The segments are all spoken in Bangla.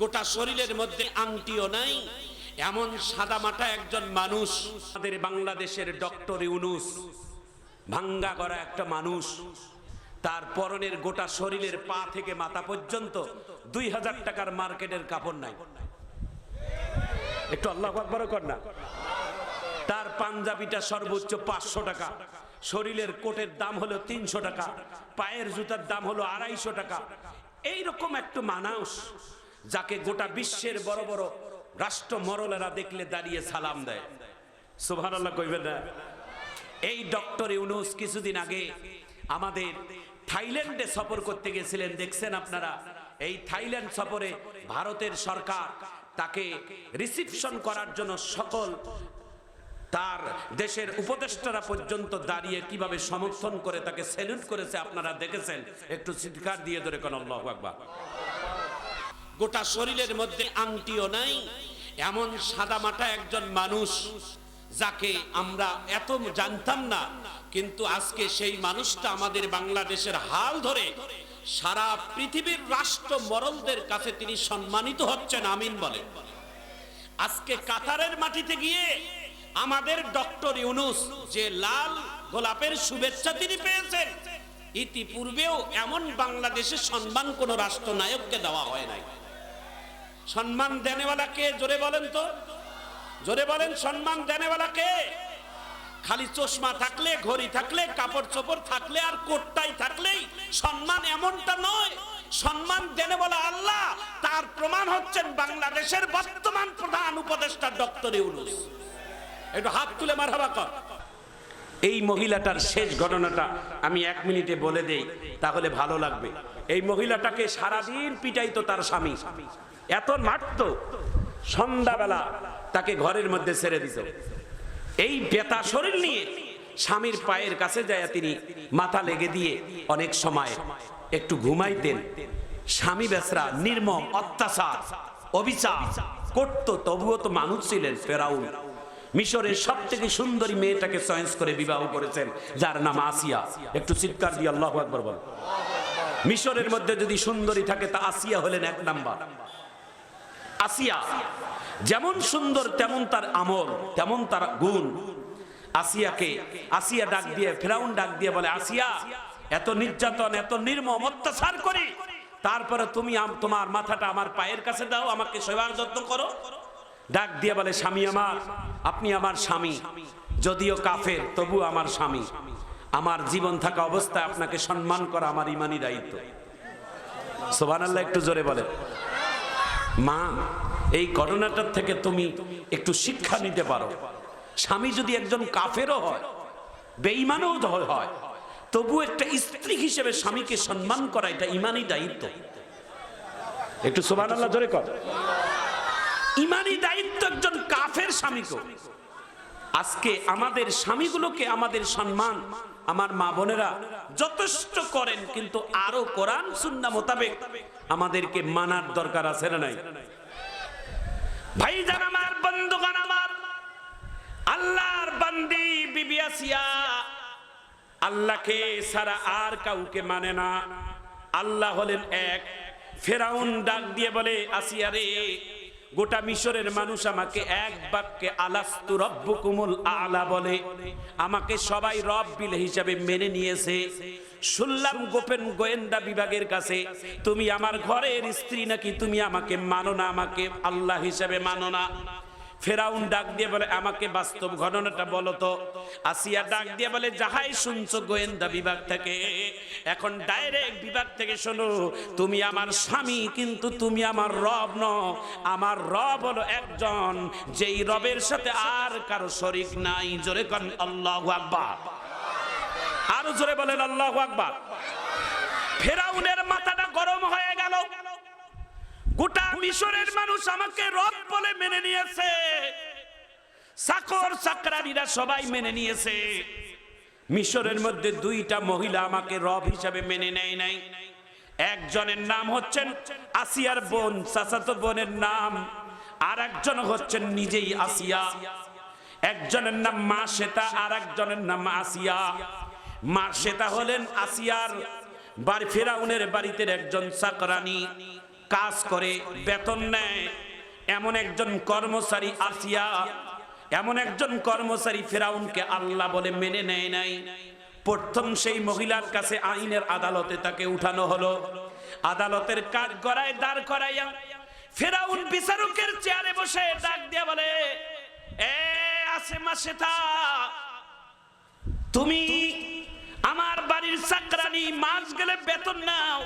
গোটা শরীরের মধ্যে আংটিও নাই, এমন সাদামাটা একজন মানুষ, আমাদের বাংলাদেশের ডক্টর ইউনুস, ভাঙ্গা করা একটা মানুষ, তার পরনের গোটা শরীরের পা থেকে মাথা পর্যন্ত দুই হাজার টাকার মার্কেটের কাপড় নাই। একটু আল্লাহ আকবর কর না। তার পাঞ্জাবিটা সর্বোচ্চ পাঁচশো টাকা, শরীরের কোটের দাম হলো তিনশো টাকা, পায়ের জুতার দাম হলো আড়াইশো টাকা। এইরকম একটু মানুষ যাকে গোটা বিশ্বের বড় বড় রাষ্ট্র মরলেরা দেখলে দাঁড়িয়ে সালাম দেয়। সুভান আল্লাহ কইবেন না। এই ডক্টর ইউনুস কিছুদিন আগে আমাদের থাইল্যান্ডে সফর করতে গেছিলেন। দেখছেন আপনারা? এই থাইল্যান্ড সফরে ভারতের সরকার তাকে রিসিপশন করার জন্য সকল তার দেশের উপদেষ্টারা পর্যন্ত দাঁড়িয়ে কীভাবে সমর্থন করে তাকে স্যালুট করেছে আপনারা দেখেছেন? একটু চিৎকার দিয়ে ধরে কোন, আল্লাহু গোটা শরীরের মধ্যে আংটিও নাই, এমন সাদামাটা একজন মানুষ যাকে আমরা এত জানতাম না, কিন্তু আজকে সেই মানুষটা আমাদের বাংলাদেশের হাল ধরে সারা পৃথিবীর রাষ্ট্র মরলদের কাছে তিনি সম্মানিত হচ্ছেন, আমিন বলে। আজকে কাতারের মাটিতে গিয়ে আমাদের ডক্টর ইউনুস যে লাল গোলাপের শুভেচ্ছা তিনি পেয়েছেন, ইতিপূর্বেও এমন বাংলাদেশে সম্মান কোন রাষ্ট্রনায়ককে দেওয়া হয় নাই। সম্মান দেনেওয়ালা কে? জোরে বলেন তো। জোরে বলেন, সম্মান দেনেওয়ালা কে? খালি চশমা থাকলে, ঘড়ি থাকলে, কাপড় চোপড় থাকলে আর কোটটাই থাকলেই সম্মান এমনটা নয়। সম্মান দেনে বলা আল্লাহ, তার প্রমাণ হচ্ছেন বাংলাদেশের বর্তমান প্রধান উপদেষ্টা ডক্টর ইউনুস। একটু হাত তুলে মার হাবা কর। এই মহিলাটার শেষ ঘটনাটা আমি এক মিনিটে বলে দেই, তাহলে ভালো লাগবে। এই মহিলাটাকে সারাদিন পিটাইতো তার স্বামী। এত মারতো সন্ধ্যাবেলা তাকে ঘরের মধ্যে ছেড়ে দিত। এই বেতা শরীর নিয়ে স্বামীর পায়ের কাছে যায় তিনি মাথা লেগে দিয়ে অনেক সময় একটু ঘুমাইতেন। স্বামী বেসরা নির্মম অত্যাচার, অবিচার করতো, তবুও তো মানুষ ছিলেন ফেরাউন। মিশরের সব থেকে সুন্দরী মেয়েটাকে চয়েস করে বিবাহ করেছেন, যার নাম আসিয়া। একটু চিৎকার দিয়ে আল্লাহ আকবর বল। মিশরের মধ্যে যদি সুন্দরী থাকে, তা আসিয়া হলেন এক নাম্বার। আসিয়া, যেমন সুন্দর তেমন তার আমল, তেমন তার গুণ। আসিয়াকে, আসিয়া ডাক দিয়ে, ফেরাউন ডাক দিয়ে বলে, আসিয়া, এত নির্যাতন, এত নির্মম, অত্যাচার করি। তারপরে তুমি তোমার মাথাটা আমার পায়ের কাছে দাও, আমাকে সেবার যত্ন করো। ডাক দিয়ে বলে, স্বামী আমার, আপনি আমার স্বামী, যদিও কাফের, তবু আমার স্বামী। আমার জীবন থাকা অবস্থায় আপনাকে সম্মান করা আমার ইমানি দায়িত্ব। সোভান আল্লাহ একটু জোরে বলে মা এই ঘটনাটার থেকে তুমি একটু শিক্ষা নিতে পারো। স্বামী যদি একজন কাফেরও হয় বেঈমানও হয় তবু একটা স্ত্রী হিসেবে স্বামীকে সম্মান করা এটা ইমানি দায়িত্ব। একটু সোভান আল্লাহ জোরে কর। ইমানি দায়িত্ব একজন কাফের স্বামীকে। আজকে আমাদের স্বামীগুলোকে আমাদের সম্মান আমার মা বোনেরা যথেষ্ট করেন, কিন্তু আরও কোরআন, সুন্না মোতাবেক আমাদেরকে মানার দরকার আছে না নাই? ভাই জান আমার, বন্ধুগণ আমার, আল্লাহর বান্দি বিবি আসিয়া আল্লাহকে সারা আর কাউকে মানে না। আল্লাহ হলেন এক। ফেরাউন ডাক দিয়ে বলে, আসিয়া রে গোটা মিশরের মানুষ আমাকে এক বাক্যে, আলাস্তু রব্বুকুমুল আলা বলে। আমাকে সবাই রব বিল হিসাবে মেনে নিয়েছে। শুনলাম গোপেন গোয়েন্দা বিভাগের কাছে, তুমি আমার ঘরের স্ত্রী নাকি তুমি আমাকে মানো না? আমাকে আল্লাহ হিসাবে মানো না। ফেরাউন ডাক দিয়ে বলে, আমাকে বাস্তব ঘটনাটা বলো তো। আসিয়া ডাক দিয়ে বলে, যাহাই শুনছো গোয়েন্দা বিভাগ থেকে, এখন ডাইরেক্ট বিভাগ থেকে শোনো, তুমি আমার স্বামী, কিন্তু তুমি আমার রব ন আমার রব হলো একজন যেই রবের সাথে আর কারও শরিক নাই। জোরে কন, আল্লাহ আকবার। আরও জোরে বলেন, আল্লাহ আকবার। ফেরাউনের মাথাটা গরম হয়ে গেল। গোটা মিশরের মানুষ আমাকে রব বলে মেনে নিয়েছে। চাকর চাকরানিরা সবাই মেনে নিয়েছে। মিশরের মধ্যে দুইটা মহিলা আমাকে রব হিসাবে মেনে নেয় নাই। একজনের নাম হচ্ছেন আসিয়ার বোন, চাচাতো বোনের নাম। আর একজন হচ্ছেন নিজেই আসিয়া। একজনের নাম মা শ্বেতা আর একজনের নাম আসিয়া। মা শ্বেতা হলেন আসিয়ার বাড়ি, ফেরাউনের বাড়িতে একজন চাকরানি কাজ করে, বেতন নেয়। এমন একজন কর্মচারী আসিয়া, এমন একজন কর্মচারী ফেরাউনকে আল্লাহ বলে মেনে নেয় নাই। প্রথম সেই মহিলার কাছে আইনের আদালতে তাকে উঠানো হলো। আদালতের কাঠ গড়ায় দাঁড় করাইয়া ফেরাউন বিচারকের চেয়ারে বসে ডাক দিয়া বলে, এ আসে মাসে তুমি আমার বাড়ির চাকরানি, মাস গেলে বেতন নাও।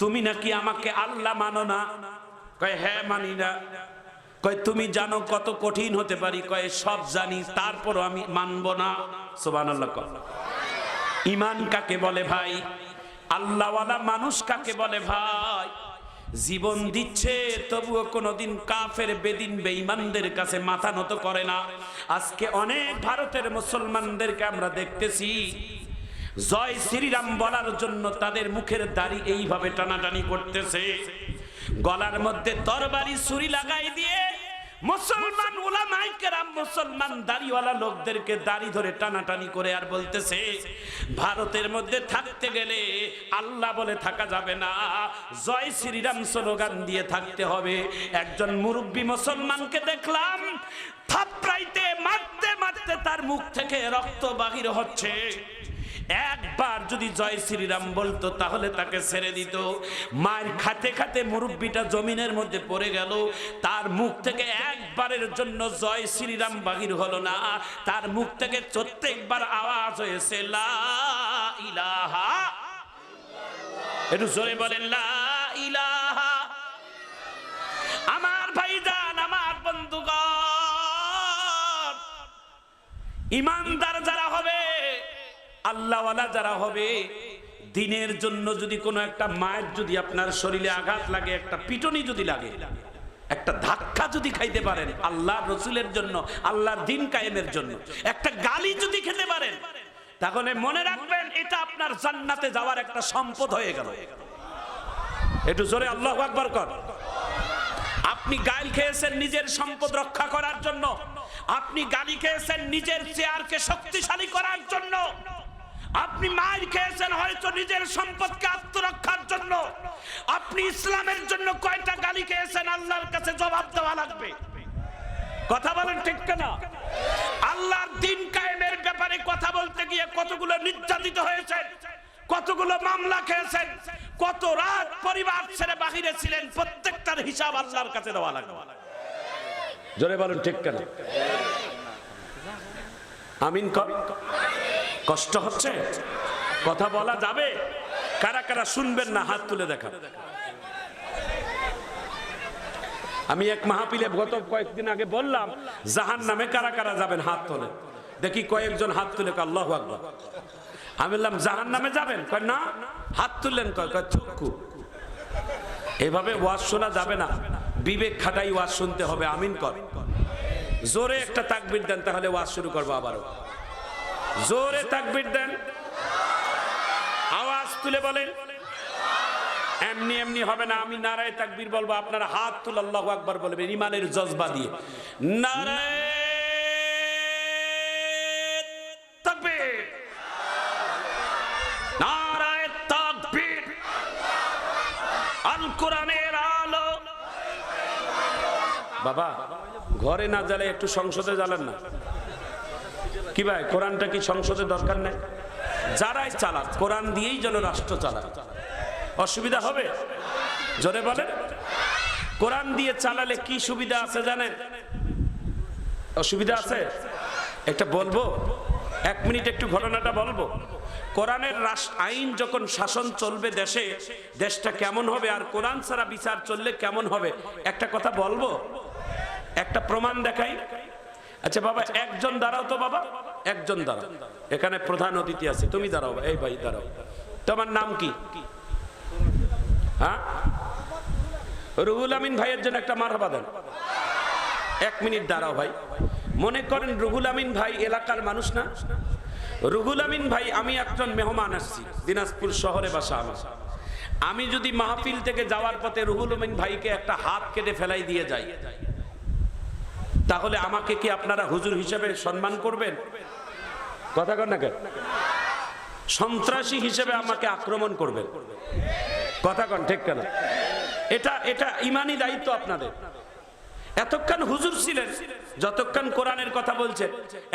তুমি নাকি আমাকে আল্লাহ মানো না? কয় হ্যাঁ মানি না। কয়, তুমি জানো কত কঠিন হতে পারি? কয়, সব জানি, তারপরও আমি মানবো না। সোবান ইমান কাকে বলে ভাই? আল্লাহওয়ালা মানুষ কাকে বলে ভাই? জীবন দিচ্ছে, তবুও কোনোদিন কাফের বেদিন বেঈমানদের কাছে মাথা নত করে না। আজকে অনেক ভারতের মুসলমানদেরকে আমরা দেখতেছি, জয় শ্রীরাম বলার জন্য তাদের মুখের দাড়ি এইভাবে টানাটানি করতেছে। গলার মধ্যে তরবারি ছুরি লাগাই দিয়ে মুসলমান ওলামাই কেরাম, মুসলমান দাড়িওয়ালা লোকদেরকে দাড়ি ধরে টানাটানি করে আর বলতেছে, ভারতের মধ্যে থাকতে গেলে আল্লাহ বলে থাকা যাবে না। জয় শ্রীরাম স্লোগান দিয়ে থাকতে হবে। একজন মুরব্বী মুসলমানকে দেখলাম, থাপড়াইতে, মারতে মারতে তার মুখ থেকে রক্ত বাহির হচ্ছে। একবার যদি জয় শ্রীরাম বলতো, তাহলে তাকে ছেড়ে দিত। মায়ের খাতে খাতে মুরব্বীটা জমিনের মধ্যে পড়ে গেল। তার মুখ থেকে একবারের জন্য জয় শ্রীরাম বাহির হলো না। তার মুখ থেকে প্রত্যেকবার আওয়াজ হয়েছে একটু জোরে বলেন আমার ভাইজান, আমার বন্ধুগণ, ইমানদার আল্লাহওয়ালা যারা হবে, দিনের জন্য যদি কোনো একটা মায়ের যদি আপনার শরীরে আঘাত লাগে, একটা পিটনি যদি লাগে, একটা ধাক্কা যদি খাইতে পারেন আল্লাহ রসুলের জন্য, আল্লাহর দিন কায়েমের জন্য, একটা গালি যদি খেতে পারেন, তাহলে মনে রাখবেন এটা আপনার জান্নাতে যাওয়ার একটা সম্পদ হয়ে গেল। একটু জোরে আল্লাহ আকবর কর। আপনি গাইল খেয়েছেন নিজের সম্পদ রক্ষা করার জন্য, আপনি গালি খেয়েছেন নিজের চেয়ারকে শক্তিশালী করার জন্য আপনি মার খেয়েছেন হয়তো নিজের সম্পদকে আত্মরক্ষার জন্য। আপনি ইসলামের জন্য কয়টা গালি খেয়েছেন, আল্লাহর কাছে জবাব দেওয়া লাগবে। কথা বলেন ঠিক না আল্লাহর দিন কায়েমের ব্যাপারে কথা বলতে গিয়ে কতগুলো নির্যাতিত হয়েছে কতগুলো মামলা খেয়েছেন, কত রাত পরিবার ছেড়ে বাহিরে ছিলেন, প্রত্যেকটার হিসাব আল্লাহর কাছে দেওয়া লাগবে। জোরে বলুন ঠিক কেন? আমিন কর। কষ্ট হচ্ছে? কথা বলা যাবে? কারা কারা শুনবেন না, হাত তুলে দেখা আমি এক মাহপিলে গত কয়েকদিন আগে বললাম জাহান নামে কারা কারা যাবেন, হাত তোলে। দেখি কয়েকজন হাত তুলে আল্লাহু আমি বললাম জাহান নামে যাবেন? কয়, না। হাত তুললেন কয় কয় চক্ষু এভাবে ওয়াজ শোনা যাবে না। বিবেক খাটাই ওয়াজ শুনতে হবে, আমিন কর। জোরে একটা তাকবির দেন, তাহলে ওয়াজ শুরু করব আবারও। জোরে তাকবির দেন। আওয়াজ তুলে বলেন, এমনি এমনি হবে না, আমি নারায় তাকবির বলব, আপনারা হাত তুলে আল্লাহু আকবার বলবেন ইমানের জজবা দিয়ে। নারায় বাবা, ঘরে না জ্বালে একটু সংসদে জ্বালেন না। কি ভাই, কোরআনটা কি সংসদে দরকার নেই? যারাই চালাক, কোরআন দিয়েই যেন রাষ্ট্র চালাক। অসুবিধা হবে? জোরে বলেন। কোরআন দিয়ে চালালে কি সুবিধা আছে জানেন? অসুবিধা আছে? একটা বলব? এক মিনিট একটু ঘটনাটা বলব। কোরআনের আইন যখন শাসন চলবে দেশে, দেশটা কেমন হবে আর কোরআন ছাড়া বিচার চললে কেমন হবে? একটা কথা বলব? একটা প্রমাণ দেখাই। আচ্ছা বাবা, একজন দাঁড়াও তো বাবা। একজন দাঁড়াও। এখানে প্রধান অতিথি আছে। তুমি দাঁড়াও এই ভাই, দাঁড়াও। তোমার নাম কি? হ্যাঁ? রুহুল আমিন ভাইয়ের জন্য একটা মারহাবা দেন। এক মিনিট দাঁড়াও ভাই। মনে করেন রুহুল আমিন ভাই এলাকার মানুষ না? রুহুল আমিন ভাই, আমি একজন মেহমান আসছি দিনাজপুর শহরে বাসা আমার। আমি যদি মাহফিল থেকে যাওয়ার পথে রুহুল আমিন ভাইকে একটা হাত কেটে ফেলাই দিয়ে যাই, তাহলে আমাকে কি আপনারা হুজুর হিসেবে সম্মান করবেন? কথা কর না কেন? সন্ত্রাসী হিসেবে আমাকে আক্রমণ করবেন কথা কন, ঠিক কেন? এটা এটা ইমানি দায়িত্ব আপনাদের। এতক্ষণ হুজুর ছিলেন, যতক্ষণ কোরআনের কথা বলছেন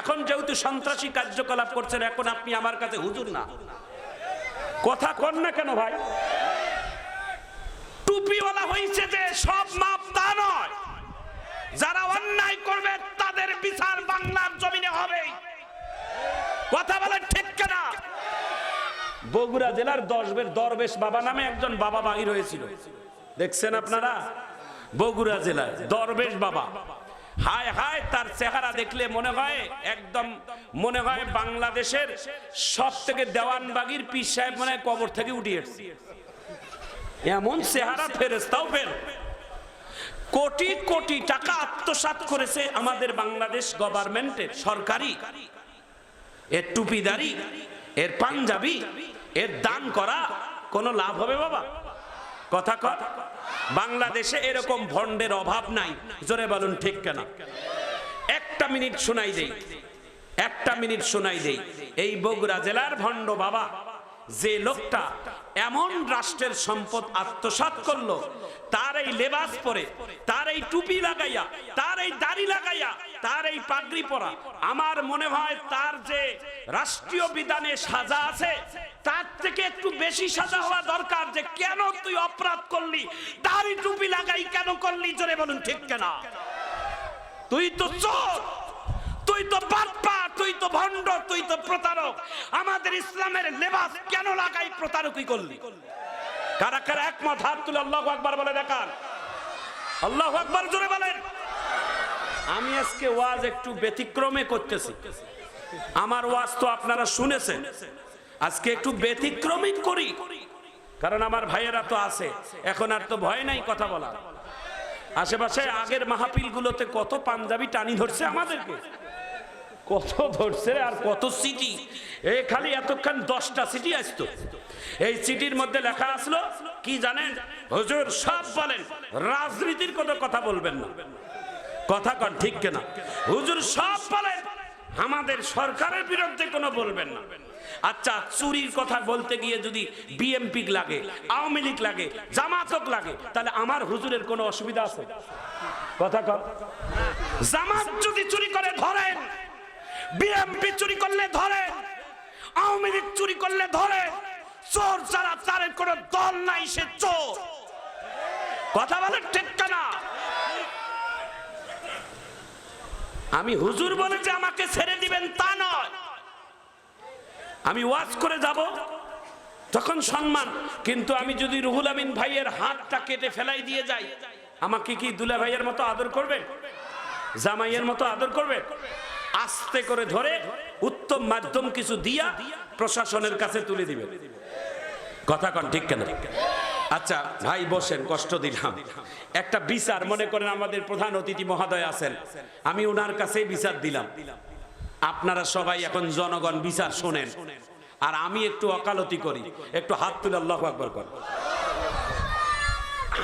এখন যেহেতু সন্ত্রাসী কার্যকলাপ করছেন, এখন আপনি আমার কাছে হুজুর না। কথা কন না কেন ভাই? টুপিওয়ালা হয়েছে যে সব মাপ তা নয়। যারা অন্যায় করবে, তাদের বিচার বাংলার জমিনে হবে কথা বলেন ঠিক কেনা? বগুড়া জেলার দশবের দরবেশ বাবা নামে একজন বাবা বাহির হয়েছিল। দেখছেন আপনারা? বগুড়া জেলায় দরবেশ বাবা। হায় হায়, তার চেহারা দেখলে মনে হয়, একদম মনে হয় বাংলাদেশের সব থেকে দেওয়ানবাগির পীর সাহেব মনে হয় কবর থেকে উঠিয়ে। এমন চেহারা ফেরেস্তাও ফের। কোটি কোটি টাকা আত্মসাৎ করেছে আমাদের বাংলাদেশ গভর্নমেন্টের সরকারি। এর টুপি টুপিদারি এর পাঞ্জাবি, এর দান করা, কোনো লাভ হবে বাবা? কথা কর, বাংলাদেশে এরকম ভণ্ডের অভাব নাই। জোরে বলুন, ঠিক কেনা? একটা মিনিট শোনাই দেই, একটা মিনিট শোনাই দেই। এই বগুড়া জেলার ভণ্ড বাবা যে লোকটা এমন রাষ্ট্রের সম্পদ আত্মসাৎ করল, তার এই লেবাস পরে, তার এই টুপি লাগাইয়া, তার এই দাড়ি লাগাইয়া, তার এই পাগড়ি পরা, আমার মনে হয় তার যে রাষ্ট্রীয় বিধানে সাজা আছে, তার থেকে একটু বেশি সাজা হওয়া দরকার যে কেন তুই অপরাধ করলি দাড়ি টুপি লাগাই কেন করলি, জোরে বলুন ঠিক কেনা? তুই তো চোর! তুই তো বাপ্পা, তুই তো ভণ্ড, তুই তো প্রতারক। আমাদের ইসলামের লেবাস কেন লাগাই প্রতারকই করলি? কারা কারা একমত? হাত তুলে আল্লাহ আকবার বলে দেখান। আল্লাহ আকবার জোরে বলেন। আমি আজকে ওয়াজ একটু ব্যতিক্রমে করতেছি। আমার ওয়াজ তো আপনারা শুনেছেন। আজকে একটু ব্যতিক্রমই করি। কারণ আমার ভাইয়েরা তো আছে। এখন আর তো ভয় নাই কথা বলা আশেপাশে আগের মাহফিল গুলোতে কত পাঞ্জাবি টানি ধরছে আমাদেরকে। কত ধরছে আর কত সিটি? এই খালি এতক্ষণ দশটা সিটি আসতো। এই সিটির মধ্যে লেখা আসলো, কি জানেন? হুজুর সব বলেন, রাজনীতির কোনো কথা বলবেন না। কথা কন, ঠিক কেনা? হুজুর সব বলেন, আমাদের সরকারের বিরুদ্ধে কোনো বলবেন না। আচ্ছা চুরির কথা বলতে গিয়ে যদি বিএমপি লাগে, আওয়ামী লীগ লাগে, জামাতক লাগে, তাহলে আমার হুজুরের কোনো অসুবিধা আছে? কথা কন। জামাত যদি চুরি করে, ধরেন বিএমপি চুরি করলে ধরে, আওয়ামী লীগ চুরি করলে ধরে, চোর যারা তার কোনো দল নাই, সে চোর। কথা বলেন ঠিক না আমি হুজুর বলে যে আমাকে ছেড়ে দিবেন তা নয়। আমি ওয়াজ করে যাব, তখন সম্মান। কিন্তু আমি যদি রুহুল আমিন ভাইয়ের হাতটা কেটে ফেলাই দিয়ে যাই, আমাকে কি দুলা ভাইয়ের মতো আদর করবে? জামাইয়ের মতো আদর করবে? আস্তে করে ধরে উত্তম মাধ্যম কিছু দিয়া প্রশাসনের কাছে তুলে দিবে। কথা কন, ঠিক কেন? আচ্ছা ভাই বসেন, কষ্ট দিলাম। একটা বিচার, মনে করেন আমাদের প্রধান অতিথি মহোদয় আছেন। আমি ওনার কাছেই বিচার দিলাম। আপনারা সবাই এখন জনগণ বিচার শোনেন। আর আমি একটু অকালতি করি। একটু হাত তুলে আল্লাহ আকবর কর।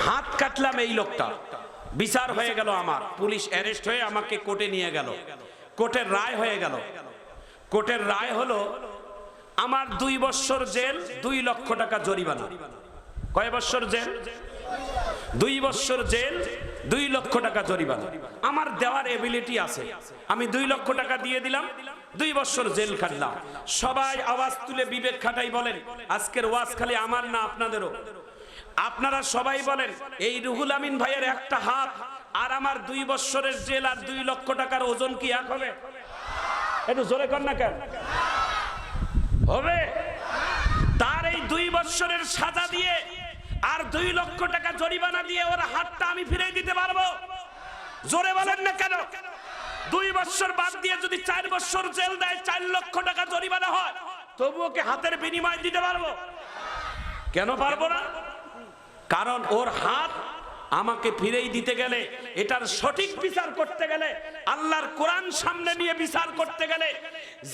হাত কাটলাম এই লোকটা। বিচার হয়ে গেল আমার। পুলিশ অ্যারেস্ট হয়ে আমাকে কোর্টে নিয়ে গেল। কোর্টের রায় হয়ে গেল। কোর্টের রায় হলো, আমার দুই বছর জেল, দুই লক্ষ টাকা জরিমানা। কয় বছর জেল? দুই বছর জেল, দুই লক্ষ টাকা জরিমানা। আমার দেওয়ার এবিলিটি আছে। আমি দুই লক্ষ টাকা দিয়ে দিলাম, দুই বছর জেল খাটলাম। সবাই আওয়াজ তুলে বিবেক খাটাই বলেন, আজকের ওয়াজ খালি আমার না আপনাদেরও? আপনারা সবাই বলেন, এই রুহুল আমিন ভাইয়ের একটা হাত আর আমার দুই বছরের জেল আর দুই লক্ষ টাকার ওজন কি এক হবে? একটু জোরে কর না কেন? হবে। তার এই দুই বছরের সাজা দিয়ে আর দুই লক্ষ টাকা জরিমানা দিয়ে ওর হাতটা আমি ফিরে দিতে পারব? জোরে বলেন না কেন? দুই বছর বাদ দিয়ে যদি চার বছর জেল দেয়, চার লক্ষ টাকা জরিমানা হয় তবু ওকে হাতের বিনিময় দিতে পারব? কেন পারব না? কারণ ওর হাত আমাকে ফিরেই দিতে গেলে, এটার সঠিক বিচার করতে গেলে, আল্লাহর কোরআন সামনে নিয়ে বিচার করতে গেলে,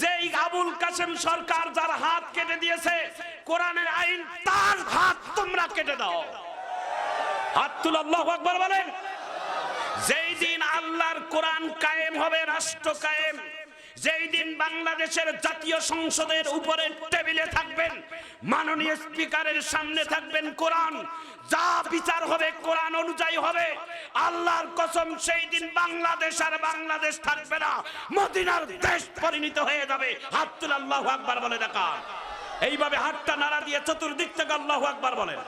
যেই আবুল কাসেম সরকার যার হাত কেটে দিয়েছে, কোরআনের আইন তার হাত তোমরা কেটে দাও। হাত তুল আল্লাহ আকবর বলেন। যেই দিন আল্লাহর কোরআন কায়েম হবে, রাষ্ট্র কায়েম, যেই দিন বাংলাদেশের জাতীয় সংসদের উপরে টেবিলে থাকবেন, মাননীয় স্পিকারের সামনে থাকবেন কোরআন। যা বিচার হবে, কোরআন অনুযায়ী হবে। আল্লাহর কসম, সেই দিন বাংলাদেশ আর বাংলাদেশ থাকবে না। মদিনার দেশ পরিণত হয়ে যাবে। হাত তুলে আল্লাহু আকবার বলে দেখা এইভাবে হাতটা নাড়া দিয়ে চতুর্দিক থেকে আল্লাহু আকবার বলেন।